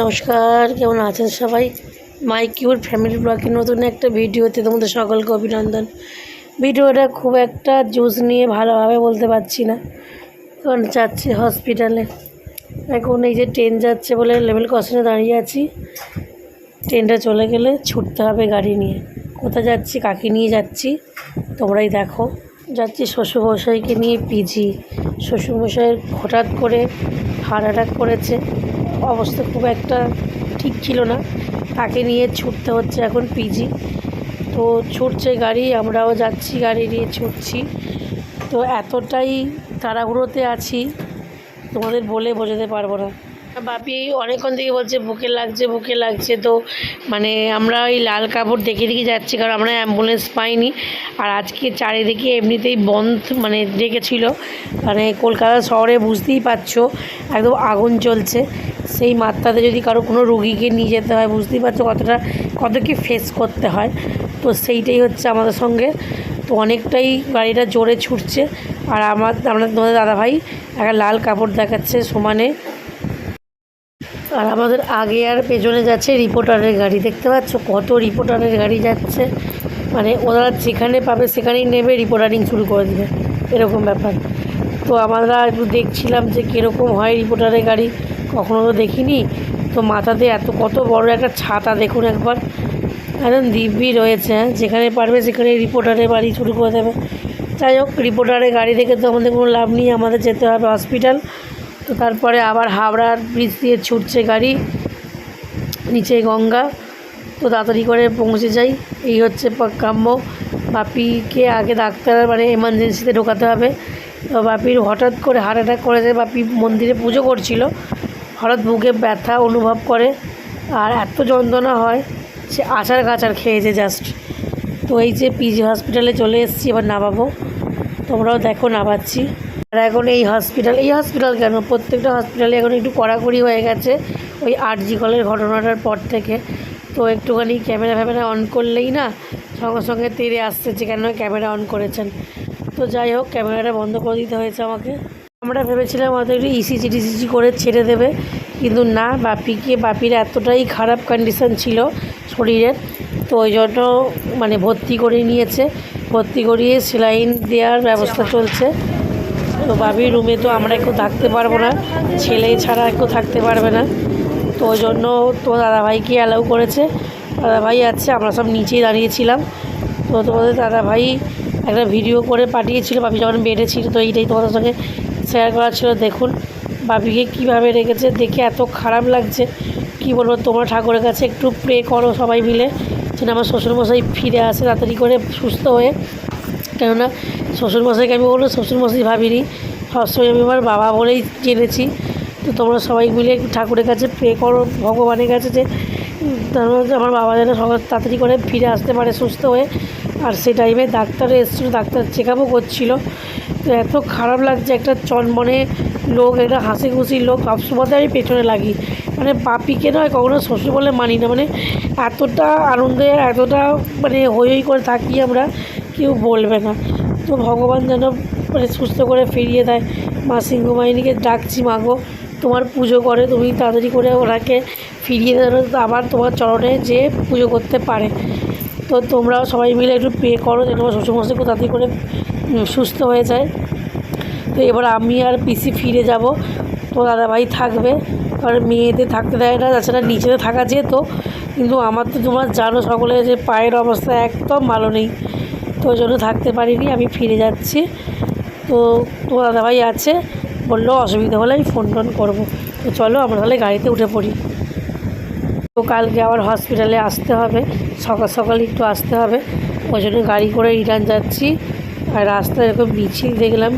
নমস্কার, কেমন আছেন সবাই? মাই কিউর ফ্যামিলি ব্লগের নতুন একটা ভিডিওতে তোমাদের সকলকে অভিনন্দন। ভিডিওটা খুব একটা জুস নিয়ে ভালোভাবে বলতে পারছি না। কারণ যাচ্ছি হসপিটালে এখন এই যে ট্রেন যাচ্ছে বলে লেভেল ক্রসিংয়ে দাঁড়িয়ে আছি। ট্রেনটা চলে গেলে ছুটতে হবে গাড়ি নিয়ে। কোথায় যাচ্ছি, কাকে নিয়ে যাচ্ছি, তোমরাই দেখো। যাচ্ছি শ্বশুরমশাইকে নিয়ে পিজি শ্বশুরমশাইয়ের হঠাৎ করে হার্ট অ্যাটাক করেছে। অবস্থা খুব একটা ঠিক ছিল না। তাকে নিয়ে ছুটতে হচ্ছে এখন পিজি তো ছুটছে গাড়ি, আমরাও যাচ্ছি গাড়ি নিয়ে ছুটছি। তো এতটাই তাড়াহুড়োতে আছি, তোমাদের বলে বোঝাতে পারব না। বাপি অনেকক্ষণ থেকে বলছে, বুকে লাগছে বুকে লাগছে। তো মানে আমরা ওই লাল কাপড় দেখে দেখে যাচ্ছি, কারণ আমরা অ্যাম্বুলেন্স পাইনি। আর আজকে চারিদিকে এমনিতেই বন্ধ মানে ডেকেছিল। মানে কলকাতা শহরে বুঝতেই পারছ, একদম আগুন চলছে সেই মাত্রাতে যদি কারও কোনো রুগীকে নিয়ে যেতে হয়, বুঝতেই পারছ কতটা কত কি ফেস করতে হয়। তো সেইটাই হচ্ছে আমাদের সঙ্গে। তো অনেকটাই গাড়িটা জোরে ছুটছে। আর আমার, আমরা তোমাদের দাদাভাই একটা লাল কাপড় দেখাচ্ছে সমানে। আর আমাদের আগে আর পেছনে যাচ্ছে রিপোর্টারের গাড়ি। দেখতে পাচ্ছ কত রিপোর্টারের গাড়ি যাচ্ছে। মানে ওরা যেখানে পাবে সেখানেই নেবে রিপোর্টারিং শুরু করে দেবে। এরকম ব্যাপার। তো আমরা একটু দেখছিলাম যে কীরকম হয় রিপোর্টারের গাড়ি। কখনো তো দেখিনি। তো মাথাতে এত, কত বড় একটা ছাতা দেখুন একবার। একদম দিব্যি রয়েছে হ্যাঁ? যেখানে পারবে সেখানে রিপোর্টারের বাড়ি শুরু করে দেবে। যাই হোক রিপোর্টারের গাড়ি দেখে তো আমাদের কোনো লাভ নেই। আমাদের যেতে হবে হসপিটাল তো তারপরে আবার হাওড়ার ব্রিজ দিয়ে ছুটছে গাড়ি, নিচে গঙ্গা। তো তাড়াতাড়ি করে পৌঁছে যাই। এই হচ্ছে কাম্য। বাপিকে আগে ডাক্তার মানে এমার্জেন্সিতে ঢোকাতে হবে। তো বাপির হঠাৎ করে হার্ট অ্যাটাক করেছে। বাপি মন্দিরে পুজো করছিল। হঠাৎ বুকে ব্যথা অনুভব করে। আর এত যন্ত্রণা হয় সে আচার গাচার খেয়েছে জাস্ট তো এই যে পিজি হসপিটালে চলে এসেছি, এবার নামাবো। তোমরাও দেখো, নামাচ্ছি। আর এখন এই হসপিটাল এই হসপিটাল কেন? প্রত্যেকটা হসপিটালে এখন একটু কড়াকড়ি হয়ে গেছে। ওই আরজি কলের ঘটনাটার পর থেকে। তো একটুখানি ক্যামেরা ফ্যামেরা অন করলেই না, সঙ্গে সঙ্গে তেরে আসছে যে কেন ক্যামেরা অন করেছেন। তো যাই হোক ক্যামেরাটা বন্ধ করে দিতে হয়েছে আমাকে। আমরা ভেবেছিলাম হয়তো একটু ইসিজি টিসিজি করে ছেড়ে দেবে, কিন্তু না, বাপিকে, বাপির এতটাই খারাপ কন্ডিশন ছিল শরীরের। তো ওই জন্য মানে ভর্তি করে নিয়েছে। ভর্তি করিয়ে সেলাইন দেওয়ার ব্যবস্থা চলছে। তো বাবির রুমে তো আমরা একটু থাকতে পারব না, ছেলে ছাড়া একটু থাকতে পারবে না। তো ওই জন্য তো দাদাভাইকে অ্যালাউ করেছে। দাদাভাই আছে, আমরা সব নিচেই দাঁড়িয়েছিলাম তো তোমাদের দাদাভাই একটা ভিডিও করে পাঠিয়েছিল বাপি যখন বেডে ছিল তো এইটাই তোমাদের সঙ্গে শেয়ার করা ছিল। দেখুন বাপিকে কীভাবে রেখেছে, দেখে এত খারাপ লাগছে। কি বলব, তোমরা ঠাকুরের কাছে একটু প্রে করো সবাই মিলে, যেন আমার শ্বশুরমশাই ফিরে আসে তাড়াতাড়ি করে, সুস্থ হয়ে। কেননা শ্বশুরমশাইকে আমি বলব শ্বশুরমশাই ভাবিনি। সবসময় আমি আমার বাবা বলেই জেনেছি। তো তোমরা সবাই মিলে ঠাকুরের কাছে প্রে করো, ভগবানের কাছে যে আমার বাবা যেন সবাই তাড়াতাড়ি করে ফিরে আসতে পারে, সুস্থ হয়ে। আর সেই টাইমে ডাক্তার এসেছিল, ডাক্তার চেক আপও করছিল। তো এত খারাপ লাগছে, একটা চনমনে লোক, একটা হাসি খুশির লোক সবসময় আমি পেছনে লাগি। মানে পাপিকে নয়, কখনো শ্বশুর বলে মানি না। মানে এতটা আনন্দে, এতটা মানে হই হই করে থাকি আমরা কেউ বলবে না। তো ভগবান যেন মানে সুস্থ করে ফিরিয়ে দেয়। মা সিংহবাহিনীকে ডাকছি মাগো তোমার পুজো করে, তুমি তাড়াতাড়ি করে ওনাকে ফিরিয়ে দেন আবার তোমার চরণে যে পুজো করতে পারে। তো তোমরাও সবাই মিলে একটু পে করো যেন আমার শ্বশুরমশাই খুব তাড়াতাড়ি করে সুস্থ হয়ে যায়। তো এবার আমি আর পিসি ফিরে যাব। তো দাদাভাই থাকবে, আর মেয়েদের থাকতে দেয় না, তাছাড়া নিচেতে থাকা যেত কিন্তু আমার তো তোমরা জানো সকলে যে পায়ের অবস্থা একদম ভালো নেই। তো ওই জন্য থাকতে পারিনি, আমি ফিরে যাচ্ছি। তো তো দাদাভাই আছে, বলল অসুবিধা হলে আমি ফোন টোন করব। তো চলো আমরা তাহলে গাড়িতে উঠে পড়ি। তো কালকে আবার হসপিটালে আসতে হবে, সকাল সকাল একটু আসতে হবে। ওই জন্য গাড়ি করে রিটার্ন যাচ্ছি। আর রাস্তায় এরকম মিছিল দেখলাম